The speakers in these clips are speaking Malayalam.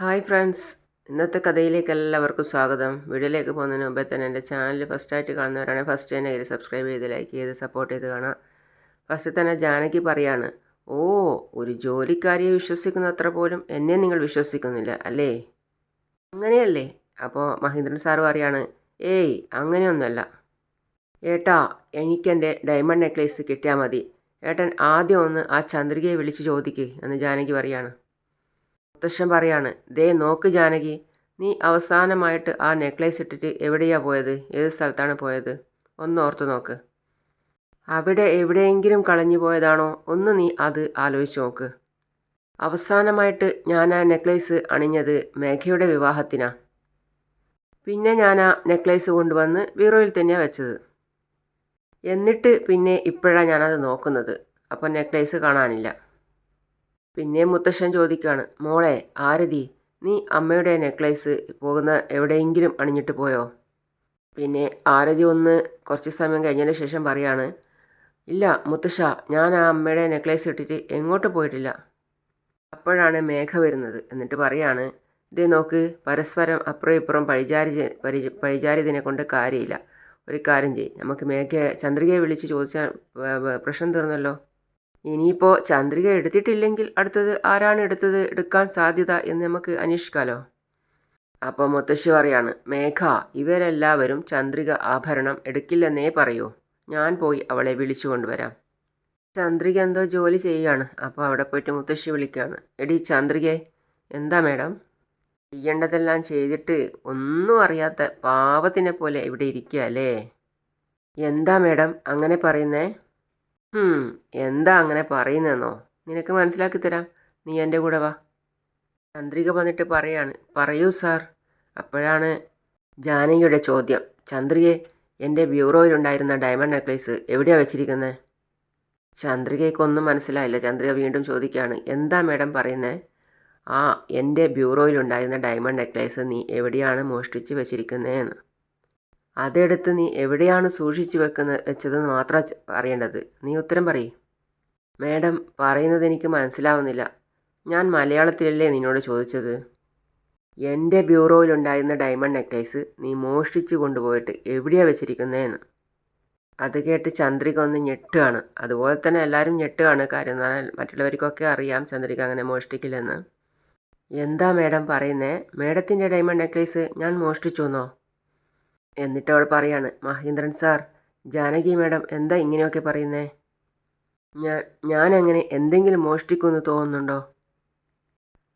ഹായ് ഫ്രണ്ട്സ് ഇന്നത്തെ കഥയിലേക്ക് എല്ലാവർക്കും സ്വാഗതം. വീഡിയോയിലേക്ക് പോകുന്നതിന് മുമ്പേ തന്നെ എന്റെ ചാനൽ ഫസ്റ്റായിട്ട് കാണുന്നവരാണെങ്കിൽ ഫസ്റ്റ് തന്നെ കയറി സബ്സ്ക്രൈബ് ചെയ്ത് ലൈക്ക് ചെയ്ത് സപ്പോർട്ട് ചെയ്ത് കാണാം. ഫസ്റ്റ് തന്നെ ജാനകി പറയാണ് ഓ ഒരു ജോലിക്കാരിയെ വിശ്വസിക്കുന്ന അത്ര പോലും എന്നെ നിങ്ങൾ വിശ്വസിക്കുന്നില്ല അല്ലേ? അങ്ങനെയല്ലേ? അപ്പോൾ മഹേന്ദ്രൻ സാർ പറയാണ് ഏയ് അങ്ങനെയൊന്നുമല്ല. ഏട്ടാ എനിക്കെന്റെ ഡയമണ്ട് നെക്ലേസ് കിട്ടിയാൽ മതി. ഏട്ടൻ ആദ്യം ഒന്ന് ആ ചന്ദ്രികയെ വിളിച്ച് ചോദിക്കേ എന്ന് ജാനകി പറയാണ്. മുത്തശ്ശൻ പറയാണ് ദേ നോക്ക് ജാനകി നീ അവസാനമായിട്ട് ആ നെക്ലേസ് ഇട്ടിട്ട് എവിടെയാ പോയത്? ഏത് സ്ഥലത്താണ് പോയത്? ഒന്ന് ഓർത്ത് നോക്ക്. അവിടെ എവിടെയെങ്കിലും കളഞ്ഞു പോയതാണോ? ഒന്ന് നീ അത് ആലോചിച്ച് നോക്ക്. അവസാനമായിട്ട് ഞാൻ ആ നെക്ലേസ് അണിഞ്ഞത് മേഘയുടെ വിവാഹത്തിനാ. പിന്നെ ഞാൻ ആ നെക്ലേസ് കൊണ്ടുവന്ന് ബീറോയിൽ തന്നെയാണ് വെച്ചത്. എന്നിട്ട് പിന്നെ ഇപ്പോഴാണ് ഞാനത് നോക്കുന്നത്. അപ്പോൾ നെക്ലേസ് കാണാനില്ല. പിന്നെ മുത്തശ്ശൻ ചോദിക്കുകയാണ് മോളെ ആരതി നീ അമ്മയുടെ നെക്ലേസ് പോകുന്ന എവിടെയെങ്കിലും അണിഞ്ഞിട്ട് പോയോ? പിന്നെ ആരതി ഒന്ന് കുറച്ച് സമയം കഴിഞ്ഞതിന് ശേഷം പറയാണ് ഇല്ല മുത്തശ്ശ ഞാൻ ആ അമ്മയുടെ നെക്ലേസ് ഇട്ടിട്ട് എങ്ങോട്ട് പോയിട്ടില്ല. അപ്പോഴാണ് മേഘ വരുന്നത്. എന്നിട്ട് പറയാണ് ഇതേ നോക്ക് പരസ്പരം അപ്പുറം ഇപ്പുറം പഴിചാരി പരി പഴിചാരിതിനെ കൊണ്ട് കാര്യമില്ല. ഒരു കാര്യം ചെയ്യും നമുക്ക് മേഘയെ ചന്ദ്രികയെ വിളിച്ച് ചോദിച്ചാൽ പ്രശ്നം തീർന്നല്ലോ. ഇനിയിപ്പോൾ ചന്ദ്രിക എടുത്തിട്ടില്ലെങ്കിൽ അടുത്തത് ആരാണ് എടുത്തത് എടുക്കാൻ സാധ്യത എന്ന് നമുക്ക് അന്വേഷിക്കാമല്ലോ അപ്പോൾ മുത്തശ്ശി പറയാണ് മേഘ ഇവരെല്ലാവരും ചന്ദ്രിക ആഭരണം എടുക്കില്ലെന്നേ പറയൂ. ഞാൻ പോയി അവളെ വിളിച്ചു കൊണ്ടുവരാം. ചന്ദ്രിക എന്തോ ജോലി ചെയ്യുകയാണ് അപ്പോൾ അവിടെ പോയിട്ട് മുത്തശ്ശി വിളിക്കുകയാണ് എടി ചന്ദ്രികെ എന്താ മേഡം? ചെയ്യേണ്ടതെല്ലാം ചെയ്തിട്ട് ഒന്നും അറിയാത്ത പാവത്തിനെ പോലെ ഇവിടെ ഇരിക്കുക അല്ലേ എന്താ മേഡം അങ്ങനെ പറയുന്നേ? എന്താ അങ്ങനെ പറയുന്നതെന്നോ നിനക്ക് മനസ്സിലാക്കി തരാം. നീ എന്റെ കൂടെ വാ. ചന്ദ്രിക വന്നിട്ട് പറയാണ് പറയൂ സാർ. അപ്പോഴാണ് ജാനകിയുടെ ചോദ്യം. ചന്ദ്രികയെ എന്റെ ബ്യൂറോയിലുണ്ടായിരുന്ന ഡയമണ്ട് നെക്ലേസ് എവിടെയാണ് വെച്ചിരിക്കുന്നത് ചന്ദ്രികയ്ക്കൊന്നും മനസ്സിലായില്ല. ചന്ദ്രിക വീണ്ടും ചോദിക്കുകയാണ് എന്താ മേഡം പറയുന്നത് ആ എന്റെ ബ്യൂറോയിലുണ്ടായിരുന്ന ഡയമണ്ട് നെക്ലേസ് നീ എവിടെയാണ് മോഷ്ടിച്ച് വെച്ചിരിക്കുന്നതെന്ന് അതെടുത്ത് നീ എവിടെയാണ് സൂക്ഷിച്ചു വെക്കുന്ന വെച്ചതെന്ന് മാത്രം അറിയേണ്ടത്. നീ ഉത്തരം പറയേ. മാഡം പറയുന്നത് എനിക്ക് മനസ്സിലാവുന്നില്ല. ഞാൻ മലയാളത്തിലല്ലേ നിന്നോട് ചോദിച്ചത്? എന്റെ ബ്യൂറോയിലുണ്ടായിരുന്ന ഡയമണ്ട് നെക്ലേസ് നീ മോഷ്ടിച്ചു കൊണ്ടുപോയിട്ട് എവിടെയാണ് വെച്ചിരിക്കുന്നതെന്ന് അത് കേട്ട് ചന്ദ്രിക ഒന്ന് ഞെട്ടുകയാണ്. അതുപോലെ തന്നെ എല്ലാവരും ഞെട്ടുകയാണ്. കാര്യം എന്ന് പറഞ്ഞാൽ മറ്റുള്ളവർക്കൊക്കെ അറിയാം ചന്ദ്രിക അങ്ങനെ മോഷ്ടിക്കില്ലെന്ന്. എന്താ മേഡം പറയുന്നേ? മേഡത്തിന്റെ ഡയമണ്ട് നെക്ലേസ് ഞാൻ മോഷ്ടിച്ചു എന്നോ എന്നിട്ട് അവൾ പറയാണ് മഹേന്ദ്രൻ സാർ ജാനകി മാഡം എന്താ ഇങ്ങനെയൊക്കെ പറയുന്നേ? ഞാൻ ഞാനങ്ങനെ എന്തെങ്കിലും മോഷ്ടിക്കുമെന്ന് തോന്നുന്നുണ്ടോ?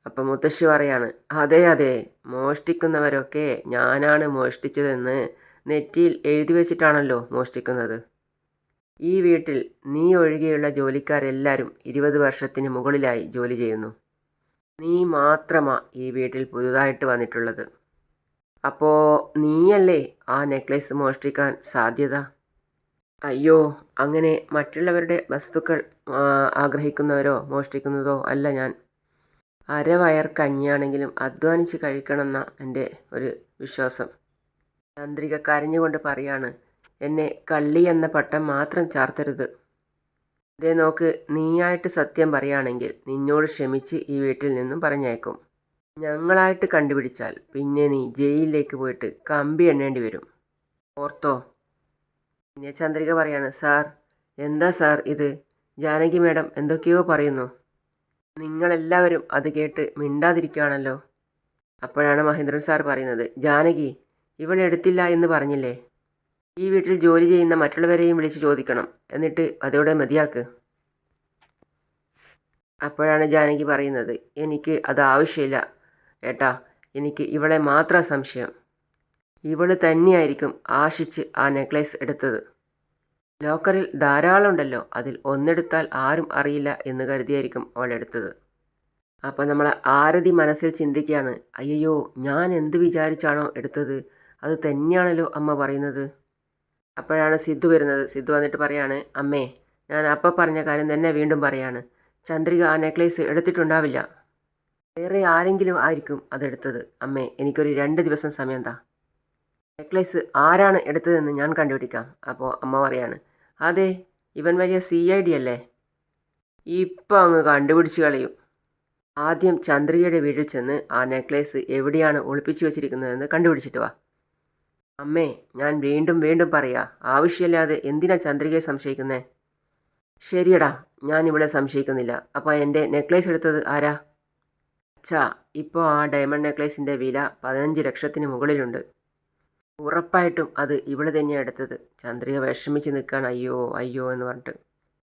അപ്പം മുത്തശ്ശി പറയാണ് അതെ അതെ മോഷ്ടിക്കുന്നവരൊക്കെ ഞാനാണ് മോഷ്ടിച്ചതെന്ന് നെറ്റിയിൽ എഴുതി വെച്ചിട്ടാണല്ലോ മോഷ്ടിക്കുന്നത്. ഈ വീട്ടിൽ നീ ഒഴികെയുള്ള ജോലിക്കാരെല്ലാവരും ഇരുപത് വർഷത്തിന് മുകളിലായി ജോലി ചെയ്യുന്നു. നീ മാത്രമാണ് ഈ വീട്ടിൽ പുതുതായിട്ട് വന്നിട്ടുള്ളത്. അപ്പോൾ നീയല്ലേ ആ നെക്ലേസ് മോഷ്ടിക്കാൻ സാധ്യത? അയ്യോ അങ്ങനെ മറ്റുള്ളവരുടെ വസ്തുക്കൾ ആഗ്രഹിക്കുന്നവരോ മോഷ്ടിക്കുന്നതോ അല്ല ഞാൻ. അരവയർ കഞ്ഞിയാണെങ്കിലും അധ്വാനിച്ച് കഴിക്കണമെന്ന എന്റെ ഒരു വിശ്വാസം. യാന്ത്രിക കരഞ്ഞുകൊണ്ട് പറയാണ് എന്നെ കള്ളി എന്ന പട്ടം മാത്രം ചാർത്തരുത്. ഇതേ നോക്ക് നീയായിട്ട് സത്യം പറയുകയാണെങ്കിൽ നിന്നോട് ക്ഷമിച്ച് ഈ വീട്ടിൽ നിന്നും പറഞ്ഞേക്കും ഞങ്ങളായിട്ട് കണ്ടുപിടിച്ചാൽ പിന്നെ നീ ജയിലിലേക്ക് പോയിട്ട് കമ്പി എണ്ണേണ്ടി വരും. ഓർത്തോ? പിന്നെ ചന്ദ്രിക പറയാണ് സാർ എന്താ സാർ ഇത്? ജാനകി മേഡം എന്തൊക്കെയോ പറയുന്നു. നിങ്ങളെല്ലാവരും അത് കേട്ട് മിണ്ടാതിരിക്കുകയാണല്ലോ അപ്പോഴാണ് മഹേന്ദ്രൻ സാർ പറയുന്നത് ജാനകി ഇവൾ എടുത്തില്ല എന്ന് പറഞ്ഞില്ലേ? ഈ വീട്ടിൽ ജോലി ചെയ്യുന്ന മറ്റുള്ളവരെയും വിളിച്ച് ചോദിക്കണം എന്നിട്ട് അതോടെ മതിയാക്ക്. അപ്പോഴാണ് ജാനകി പറയുന്നത് എനിക്ക് അത് ആവശ്യമില്ല. ഏട്ടാ എനിക്ക് ഇവളെ മാത്രം സംശയം. ഇവൾ തന്നെയായിരിക്കും ആശിച്ച് ആ നെക്ലേസ് എടുത്തത്. ലോക്കറിൽ ധാരാളം ഉണ്ടല്ലോ അതിൽ ഒന്നെടുത്താൽ ആരും അറിയില്ല എന്ന് കരുതിയായിരിക്കും അവൾ എടുത്തത്. അപ്പോൾ നമ്മൾ ആരതി മനസ്സിൽ ചിന്തിക്കുകയാണ് അയ്യോ ഞാൻ എന്ത് വിചാരിച്ചാണോ എടുത്തത്? അത് തന്നെയാണല്ലോ അമ്മ പറയുന്നത്? അപ്പോഴാണ് സിദ്ധു വരുന്നത്. സിദ്ധു വന്നിട്ട് പറയാണ് അമ്മേ ഞാൻ അപ്പം പറഞ്ഞ കാര്യം തന്നെ വീണ്ടും പറയാണ്. ചന്ദ്രിക ആ നെക്ലേസ് എടുത്തിട്ടുണ്ടാവില്ല. വേറെ ആരെങ്കിലും ആയിരിക്കും അതെടുത്തത്? അമ്മേ എനിക്കൊരു രണ്ട് ദിവസം സമയം താ നെക്ലേസ് ആരാണ് എടുത്തതെന്ന് ഞാൻ കണ്ടുപിടിക്കാം. അപ്പോൾ അമ്മ പറയാണ് അതെ ഇവൻ വലിയ സി ഐ ഡി അല്ലേ? ഇപ്പം അങ്ങ് കണ്ടുപിടിച്ച് കളയും. ആദ്യം ചന്ദ്രികയുടെ വീട്ടിൽ ചെന്ന് ആ നെക്ലേസ് എവിടെയാണ് ഒളിപ്പിച്ചു വെച്ചിരിക്കുന്നതെന്ന് കണ്ടുപിടിച്ചിട്ട് വാ. അമ്മേ ഞാൻ വീണ്ടും വീണ്ടും പറയാ ആവശ്യമില്ലാതെ എന്തിനാ ചന്ദ്രികയെ സംശയിക്കുന്നേ? ശരിയടാ ഞാൻ ഇവിടെ സംശയിക്കുന്നില്ല. അപ്പോൾ എന്റെ നെക്ലേസ് എടുത്തത് ആരാ? അച്ഛാ ഇപ്പോൾ ആ ഡയമണ്ട് നെക്ലേസിന്റെ വില പതിനഞ്ച് ലക്ഷത്തിന് മുകളിലുണ്ട്. ഉറപ്പായിട്ടും അത് ഇവൾ തന്നെയാണ് എടുത്തത്. ചന്ദ്രിക വിഷമിച്ച് നിൽക്കുകയാണ് അയ്യോ അയ്യോ എന്ന് പറഞ്ഞിട്ട്.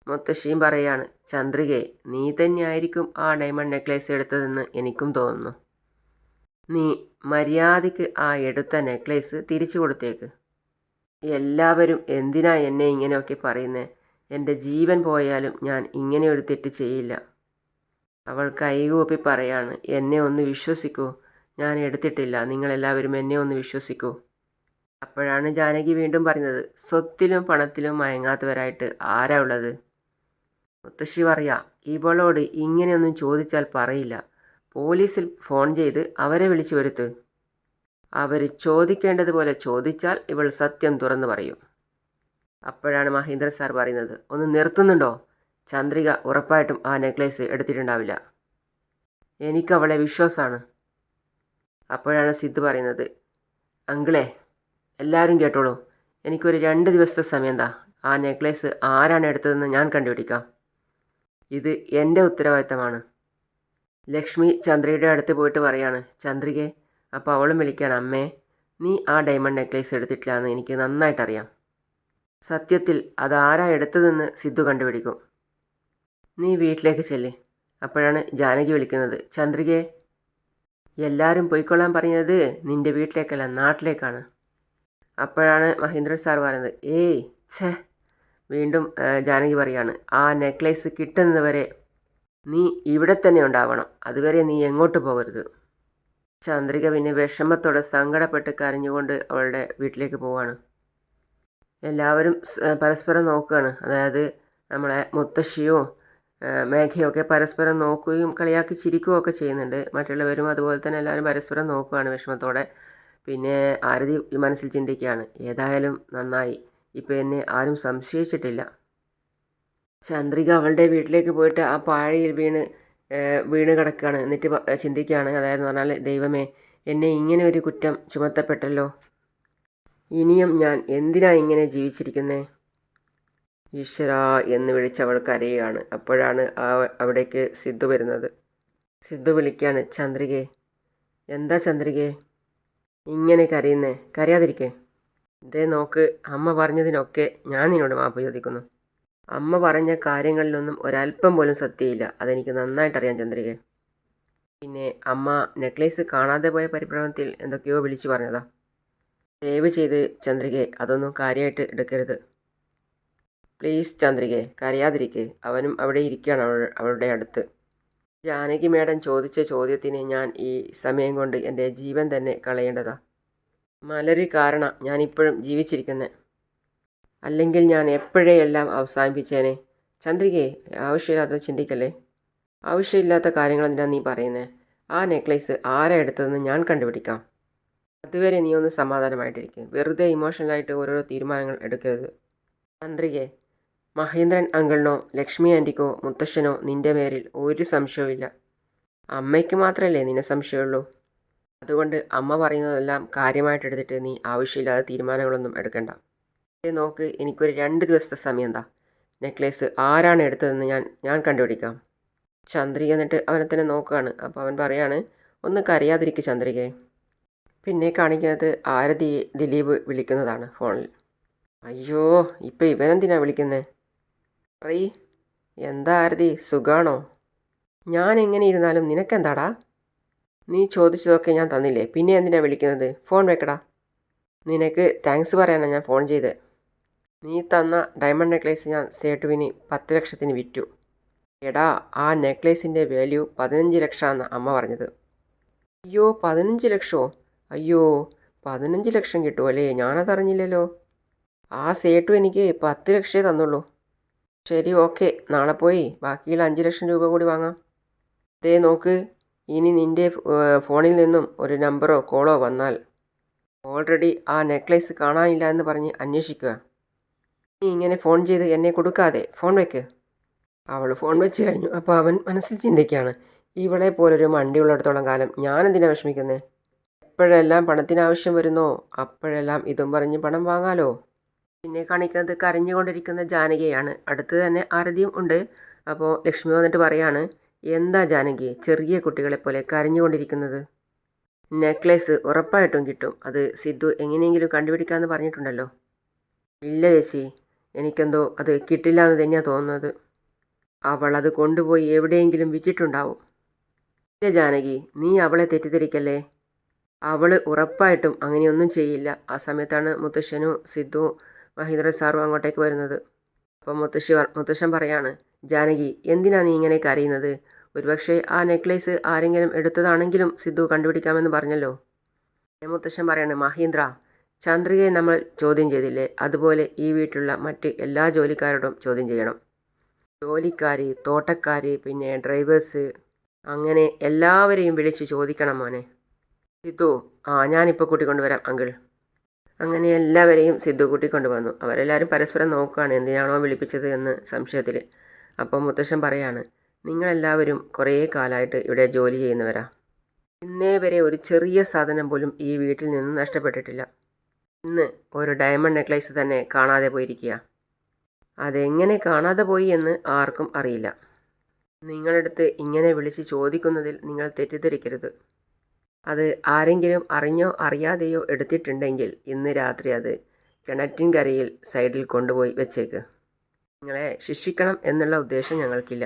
മുത്തശ്ശിയും പറയാണ് ചന്ദ്രികയെ നീ തന്നെയായിരിക്കും ആ ഡയമണ്ട് നെക്ലേസ് എടുത്തതെന്ന് എനിക്കും തോന്നുന്നു. നീ മര്യാദയ്ക്ക് ആ എടുത്ത നെക്ലേസ് തിരിച്ചു കൊടുത്തേക്ക്. എല്ലാവരും എന്തിനാ എന്നെ ഇങ്ങനെയൊക്കെ പറയുന്നത് എന്റെ ജീവൻ പോയാലും ഞാൻ ഇങ്ങനെ ഒരു തെറ്റ് ചെയ്യില്ല. അവൾ കൈകൂപ്പി പറയാണ് എന്നെ ഒന്ന് വിശ്വസിക്കൂ. ഞാൻ എടുത്തിട്ടില്ല. നിങ്ങളെല്ലാവരും എന്നെ ഒന്ന് വിശ്വസിക്കൂ. അപ്പോഴാണ് ജാനകി വീണ്ടും പറഞ്ഞത് സ്വത്തിലും പണത്തിലും മയങ്ങാത്തവരായിട്ട് ആരാ ഉള്ളത്? മുത്തശ്ശി പറയാ ഇവളോട് ഇങ്ങനെയൊന്നും ചോദിച്ചാൽ പറയില്ല. പോലീസിൽ ഫോൺ ചെയ്ത് അവരെ വിളിച്ചു വരുത്ത്. അവർ ചോദിക്കേണ്ടതുപോലെ ചോദിച്ചാൽ ഇവൾ സത്യം തുറന്നു പറയും. അപ്പോഴാണ് മഹേന്ദ്ര സാർ പറയുന്നത് ഒന്ന് നിർത്തുന്നുണ്ടോ? ചന്ദ്രിക ഉറപ്പായിട്ടും ആ നെക്ലേസ് എടുത്തിട്ടുണ്ടാവില്ല. എനിക്കവളെ വിശ്വാസമാണ് അപ്പോഴാണ് സിദ്ധു പറയുന്നത് അങ്കിളെ എല്ലാവരും കേട്ടോളൂ. എനിക്കൊരു രണ്ട് ദിവസത്തെ സമയം എന്താ ആ നെക്ലേസ് ആരാണ് എടുത്തതെന്ന് ഞാൻ കണ്ടുപിടിക്കാം. ഇത് എന്റെ ഉത്തരവാദിത്തമാണ്. ലക്ഷ്മി ചന്ദ്രികയുടെ അടുത്ത് പോയിട്ട് പറയാണ് ചന്ദ്രികെ അപ്പോൾ അവളും വിളിക്കുകയാണ് അമ്മേ നീ ആ ഡയമണ്ട് നെക്ലേസ് എടുത്തിട്ടില്ല എന്ന് എനിക്ക് നന്നായിട്ടറിയാം. സത്യത്തിൽ അതാരാ എടുത്തതെന്ന് സിദ്ധു കണ്ടുപിടിക്കും. നീ വീട്ടിലേക്ക് ചെല്ലേ. അപ്പോഴാണ് ജാനകി വിളിക്കുന്നത്. ചന്ദ്രികയെ എല്ലാവരും പോയിക്കൊള്ളാൻ പറഞ്ഞത് നിന്റെ വീട്ടിലേക്കല്ല നാട്ടിലേക്കാണ്. അപ്പോഴാണ് മഹേന്ദ്രൻ സാർ പറയുന്നത് ഏയ് ഛേ വീണ്ടും ജാനകി പറയാണ് ആ നെക്ലേസ് കിട്ടുന്നതുവരെ നീ ഇവിടെ തന്നെ ഉണ്ടാവണം. അതുവരെ നീ എങ്ങോട്ട് പോകരുത്. ചന്ദ്രിക പിന്നെ വിഷമത്തോടെ സങ്കടപ്പെട്ട് കരഞ്ഞുകൊണ്ട് അവളുടെ വീട്ടിലേക്ക് പോവാണ്. എല്ലാവരും പരസ്പരം നോക്കുകയാണ് അതായത് നമ്മളെ മുത്തശ്ശിയോ ആ, മേഘയോ പരസ്പരം നോക്കുകയും കളിയാക്കി ചിരിക്കുകയൊക്കെ ചെയ്യുന്നുണ്ട്. മറ്റുള്ളവരും അതുപോലെ തന്നെ എല്ലാവരും പരസ്പരം നോക്കുകയാണ് വിഷമത്തോടെ. പിന്നെ ആരതി മനസ്സിൽ ചിന്തിക്കുകയാണ് ഏതായാലും നന്നായി. ഇപ്പോൾ എന്നെ ആരും സംശയിച്ചിട്ടില്ല. ചന്ദ്രിക അവളുടെ വീട്ടിലേക്ക് പോയിട്ട് ആ പാഴയിൽ വീണ് വീണ് കിടക്കുകയാണ്. എന്നിട്ട് ചിന്തിക്കുകയാണ് അതായത് പറഞ്ഞാൽ ദൈവമേ എന്നെ ഇങ്ങനെ ഒരു കുറ്റം ചുമത്തപ്പെട്ടല്ലോ. ഇനിയും ഞാൻ എന്തിനാ ഇങ്ങനെ ജീവിച്ചിരിക്കുന്നേ? ഈശ്വര എന്ന് വിളിച്ച് അവൾ കരയുകയാണ് അപ്പോഴാണ് ആ അവിടേക്ക് സിദ്ധു വരുന്നത്. സിദ്ധു വിളിക്കുകയാണ് ചന്ദ്രികേ എന്താ ചന്ദ്രികേ? ഇങ്ങനെ കരയുന്നേ കരയാതിരിക്കേ. ഇതേ നോക്ക് അമ്മ പറഞ്ഞതിനൊക്കെ ഞാൻ നിന്നോട് മാപ്പ് ചോദിക്കുന്നു. അമ്മ പറഞ്ഞ കാര്യങ്ങളിലൊന്നും ഒരല്പം പോലും സത്യമില്ല അതെനിക്ക് നന്നായിട്ടറിയാം ചന്ദ്രികെ. പിന്നെ അമ്മ നെക്ലേസ് കാണാതെ പോയ പരിഭ്രമത്തിൽ എന്തൊക്കെയോ വിളിച്ചു പറഞ്ഞതാ. ദയവ് ചെയ്ത് ചന്ദ്രികെ അതൊന്നും കാര്യമായിട്ട് എടുക്കരുത്. പ്ലീസ് ചന്ദ്രികെ കരയാതിരിക്കെ. അവനും അവിടെ ഇരിക്കുകയാണ് അവൾ അവളുടെ അടുത്ത്. ജാനകി മേഡം ചോദിച്ച ചോദ്യത്തിന് ഞാൻ ഈ സമയം കൊണ്ട് എന്റെ ജീവൻ തന്നെ കളയേണ്ടതാ. മലരി കാരണം ഞാനിപ്പോഴും ജീവിച്ചിരിക്കുന്നത് അല്ലെങ്കിൽ ഞാൻ എപ്പോഴേ എല്ലാം അവസാനിപ്പിച്ചേനെ? ചന്ദ്രികയെ ആവശ്യമില്ലാത്ത ചിന്തിക്കല്ലേ? ആവശ്യമില്ലാത്ത കാര്യങ്ങൾ എന്തിനാ നീ പറയുന്നത് ആ നെക്ലേസ് ആരാ എടുത്തതെന്ന് ഞാൻ കണ്ടുപിടിക്കാം. അതുവരെ നീ ഒന്ന് സമാധാനമായിട്ടിരിക്കും. വെറുതെ ഇമോഷണലായിട്ട് ഓരോരോ തീരുമാനങ്ങൾ എടുക്കരുത്. ചന്ദ്രികെ മഹേന്ദ്രൻ അങ്കിളിനോ ലക്ഷ്മി ആന്റിക്കോ മുത്തശ്ശനോ നിന്റെ പേരിൽ ഒരു സംശയവുമില്ല. അമ്മയ്ക്ക് മാത്രമല്ലേ നിന്നെ സംശയമുള്ളൂ? അതുകൊണ്ട് അമ്മ പറയുന്നതെല്ലാം കാര്യമായിട്ട് എടുത്തിട്ട് നീ ആവശ്യമില്ലാതെ തീരുമാനങ്ങളൊന്നും എടുക്കണ്ട. നോക്ക് എനിക്കൊരു രണ്ട് ദിവസത്തെ സമയം എന്താ നെക്ലേസ് ആരാണ് എടുത്തതെന്ന് ഞാൻ ഞാൻ കണ്ടുപിടിക്കാം. ചന്ദ്രിക എന്നിട്ട് അവനെ തന്നെ നോക്കുകയാണ് അപ്പോൾ അവൻ പറയാണ് ഒന്ന് കരയാതിരിക്കുക ചന്ദ്രികയെ. പിന്നെ കാണിക്കുന്നത് ആരതി ദിലീപ് വിളിക്കുന്നതാണ് ഫോണിൽ. അയ്യോ ഇപ്പം ഇവനെന്തിനാണ് വിളിക്കുന്നത് പറയ് എന്താ ആരതി സുഖാണോ? ഞാൻ എങ്ങനെ ഇരുന്നാലും നിനക്കെന്താടാ? നീ ചോദിച്ചതൊക്കെ ഞാൻ തന്നില്ലേ? പിന്നെ എന്തിനാ വിളിക്കുന്നത്? ഫോൺ വെക്കടാ. നിനക്ക് താങ്ക്സ് പറയാനാണ് ഞാൻ ഫോൺ ചെയ്തത് നീ തന്ന ഡയമണ്ട് നെക്ലേസ് ഞാൻ സേട്ടുവിന് പത്ത് ലക്ഷത്തിന് വിറ്റു. എടാ ആ നെക്ലേസിന്റെ വാല്യൂ പതിനഞ്ച് ലക്ഷമാണ് അമ്മ പറഞ്ഞത്. അയ്യോ പതിനഞ്ച് ലക്ഷമോ അയ്യോ പതിനഞ്ച് ലക്ഷം കിട്ടുമല്ലേ ഞാനതറിഞ്ഞില്ലല്ലോ. ആ സേട്ടു എനിക്ക് പത്ത് ലക്ഷമേ തന്നുള്ളൂ. ശരി ഓക്കെ. നാളെ പോയി. ബാക്കിയുള്ള അഞ്ച് ലക്ഷം രൂപ കൂടി വാങ്ങാം. ദേ നോക്ക്. ഇനി നിന്റെ ഫോണിൽ നിന്നും ഒരു നമ്പറോ കോളോ വന്നാൽ ഓൾറെഡി ആ നെക്ലേസ് കാണാനില്ല എന്ന് പറഞ്ഞ് അന്വേഷിക്കുക. നീ ഇങ്ങനെ ഫോൺ ചെയ്ത് എന്നെ കൊടുക്കാതെ ഫോൺ വെക്ക്. അവൾ ഫോൺ വെച്ച് കഴിഞ്ഞു. അപ്പോൾ അവൻ മനസ്സിൽ ചിന്തിക്കുകയാണ്. ഇവളെ പോലൊരു മണ്ടിയുള്ളിടത്തോളം കാലം ഞാനെന്തിനാ വിഷമിക്കുന്നത് എപ്പോഴെല്ലാം പണത്തിന് ആവശ്യം വരുന്നോ അപ്പോഴെല്ലാം ഇതും പറഞ്ഞ് പണം വാങ്ങാലോ? പിന്നെ കാണിക്കുന്നത് കരഞ്ഞുകൊണ്ടിരിക്കുന്ന ജാനകിയാണ് അടുത്ത് തന്നെ ആരതിയും ഉണ്ട്. അപ്പോൾ ലക്ഷ്മി വന്നിട്ട് പറയാണ് എന്താ ജാനകി ചെറിയ കുട്ടികളെ പോലെ കരഞ്ഞുകൊണ്ടിരിക്കുന്നത് നെക്ലേസ് ഉറപ്പായിട്ടും കിട്ടും. അത് സിദ്ധു എങ്ങനെയെങ്കിലും കണ്ടുപിടിക്കാമെന്ന് പറഞ്ഞിട്ടുണ്ടല്ലോ. ഇല്ല ചേച്ചി എനിക്കെന്തോ അത് കിട്ടില്ല എന്ന് തന്നെയാണ് തോന്നുന്നത്. അവൾ അത് കൊണ്ടുപോയി എവിടെയെങ്കിലും വിറ്റിട്ടുണ്ടാവും. ഇല്ല ജാനകി നീ അവളെ തെറ്റിദ്ധരിക്കല്ലേ? അവൾ ഉറപ്പായിട്ടും അങ്ങനെയൊന്നും ചെയ്യില്ല. ആ സമയത്താണ് മുത്തശ്ശനും സിദ്ധുവും മഹേന്ദ്ര സാറും അങ്ങോട്ടേക്ക് വരുന്നത്. അപ്പോൾ മുത്തശ്ശി മുത്തശ്ശൻ പറയാണ് ജാനകി എന്തിനാ നീ ഇങ്ങനെ കരയുന്നത്? ഒരുപക്ഷെ ആ നെക്ലേസ് ആരെങ്കിലും എടുത്തതാണെങ്കിലും സിദ്ധു കണ്ടുപിടിക്കാമെന്ന് പറഞ്ഞല്ലോ. മുത്തശ്ശൻ പറയാണ് മഹീന്ദ്ര ചന്ദ്രികയെ നമ്മൾ ചോദ്യം ചെയ്തില്ലേ? അതുപോലെ ഈ വീട്ടിലുള്ള മറ്റ് എല്ലാ ജോലിക്കാരോടും ചോദ്യം ചെയ്യണം. ജോലിക്കാർ തോട്ടക്കാർ പിന്നെ ഡ്രൈവേഴ്സ് അങ്ങനെ എല്ലാവരെയും വിളിച്ച് ചോദിക്കണം മോനെ. സിദ്ധു ആ ഞാനിപ്പോൾ കൂട്ടിക്കൊണ്ടുവരാം അങ്കിൾ. അങ്ങനെ എല്ലാവരെയും സിദ്ധു കൂട്ടിക്കൊണ്ടുവന്നു അവരെല്ലാവരും പരസ്പരം നോക്കുകയാണ് എന്തിനാണോ വിളിപ്പിച്ചത് എന്ന് സംശയത്തിൽ അപ്പോൾ മുത്തശ്ശൻ പറയാണ് നിങ്ങളെല്ലാവരും കുറേ കാലമായിട്ട് ഇവിടെ ജോലി ചെയ്യുന്നവരാ. ഇന്നേ വരെ ഒരു ചെറിയ സാധനം പോലും ഈ വീട്ടിൽ നിന്ന് നഷ്ടപ്പെട്ടിട്ടില്ല. ഇന്ന് ഒരു ഡയമണ്ട് നെക്ലേസ് തന്നെ കാണാതെ പോയിരിക്കുക അതെങ്ങനെ കാണാതെ പോയി എന്ന് ആർക്കും അറിയില്ല. നിങ്ങളടുത്ത് ഇങ്ങനെ വിളിച്ച് ചോദിക്കുന്നതിൽ നിങ്ങൾ തെറ്റിദ്ധരിക്കരുത്. അത് ആരെങ്കിലും അറിഞ്ഞോ അറിയാതെയോ എടുത്തിട്ടുണ്ടെങ്കിൽ ഇന്ന് രാത്രി അത് കിണറ്റിൻകരയിൽ സൈഡിൽ കൊണ്ടുപോയി വെച്ചേക്ക്. നിങ്ങളെ ശിക്ഷിക്കണം എന്നുള്ള ഉദ്ദേശം ഞങ്ങൾക്കില്ല.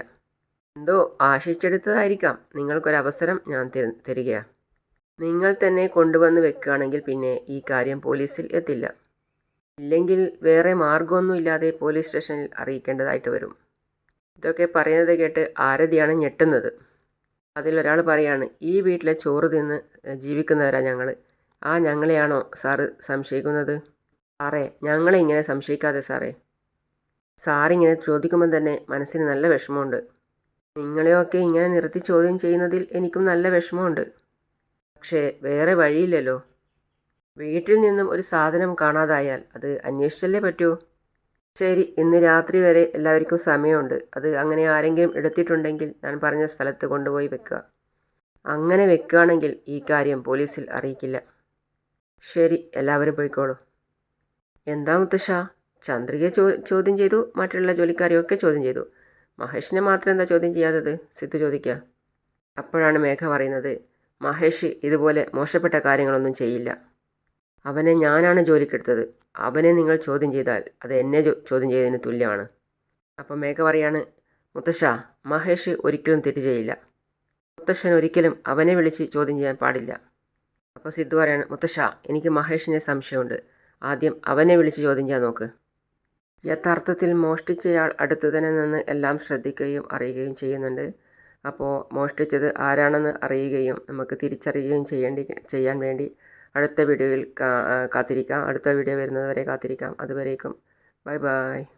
എന്തോ ആശിച്ചെടുത്തതായിരിക്കാം. നിങ്ങൾക്കൊരവസരം ഞാൻ തരികയാണ് നിങ്ങൾ തന്നെ കൊണ്ടുവന്ന് വെക്കുകയാണെങ്കിൽ പിന്നെ ഈ കാര്യം പോലീസിൽ എത്തില്ല. ഇല്ലെങ്കിൽ വേറെ മാർഗമൊന്നുമില്ലാതെ പോലീസ് സ്റ്റേഷനിൽ അറിയിക്കേണ്ടതായിട്ട് വരും. ഇതൊക്കെ പറയുന്നത് കേട്ട് ആരതിയാണ് ഞെട്ടുന്നത്. അതിലൊരാൾ പറയാണ് ഈ വീട്ടിലെ ചോറ് തിന്ന് ജീവിക്കുന്നവരാ ഞങ്ങൾ ആ ഞങ്ങളെയാണോ സാറ് സംശയിക്കുന്നത്? സാറേ ഞങ്ങളെ ഇങ്ങനെ സംശയിക്കാതെ സാറേ. സാറിങ്ങനെ ചോദിക്കുമ്പോൾ തന്നെ മനസ്സിന് നല്ല വിഷമമുണ്ട്. നിങ്ങളെയൊക്കെ ഇങ്ങനെ നിർത്തി ചോദ്യം ചെയ്യുന്നതിൽ എനിക്കും നല്ല വിഷമമുണ്ട്. പക്ഷേ വേറെ വഴിയില്ലല്ലോ. വീട്ടിൽ നിന്നും ഒരു സാധനം കാണാതായാൽ അത് അന്വേഷിച്ചല്ലേ പറ്റൂ? ശരി ഇന്ന് രാത്രി വരെ എല്ലാവർക്കും സമയമുണ്ട്. അത് അങ്ങനെ ആരെങ്കിലും എടുത്തിട്ടുണ്ടെങ്കിൽ ഞാൻ പറഞ്ഞ സ്ഥലത്ത് കൊണ്ടുപോയി വെക്കുക. അങ്ങനെ വെക്കുകയാണെങ്കിൽ ഈ കാര്യം പോലീസിൽ അറിയിക്കില്ല. ശരി എല്ലാവരും പോയിക്കോളൂ. എന്താ മുത്തശ്ശ? ചന്ദ്രികയെ ചോ ചോദ്യം ചെയ്തു. മറ്റുള്ള ജോലിക്കാരെയൊക്കെ ചോദ്യം ചെയ്തു. മഹേഷിനെ മാത്രം എന്താ ചോദ്യം ചെയ്യാത്തത്? സിദ്ധു ചോദിക്കുക. അപ്പോഴാണ് മേഘ പറയുന്നത് മഹേഷ് ഇതുപോലെ മോശപ്പെട്ട കാര്യങ്ങളൊന്നും ചെയ്യില്ല. അവനെ ഞാനാണ് ജോലിക്കെടുത്തത്. അവനെ നിങ്ങൾ ചോദ്യം ചെയ്താൽ അത് എന്നെ ചോദ്യം ചെയ്തതിന് തുല്യമാണ്. അപ്പം മേഘ പറയാണ് മുത്തശ്ശ മഹേഷ് ഒരിക്കലും തെറ്റ് ചെയ്യില്ല. മുത്തശ്ശൻ ഒരിക്കലും അവനെ വിളിച്ച് ചോദ്യം ചെയ്യാൻ പാടില്ല. അപ്പോൾ സിദ്ധു പറയാണ് മുത്തശ്ശ എനിക്ക് മഹേഷിനെ സംശയമുണ്ട്. ആദ്യം അവനെ വിളിച്ച് ചോദ്യം ചെയ്യാൻ നോക്ക്. യഥാർത്ഥത്തിൽ മോഷ്ടിച്ചയാൾ അടുത്ത് തന്നെ നിന്ന് എല്ലാം ശ്രദ്ധിക്കുകയും അറിയുകയും ചെയ്യുന്നുണ്ട്. അപ്പോൾ മോഷ്ടിച്ചത് ആരാണെന്ന് അറിയുകയും നമുക്ക് തിരിച്ചറിയുകയും ചെയ്യേണ്ടി ചെയ്യാൻ വേണ്ടി അടുത്ത വീഡിയോയിൽ കാത്തിരിക്കാം. അടുത്ത വീഡിയോ വരുന്നതുവരെ കാത്തിരിക്കാം. അതുവരേക്കും. Bye bye.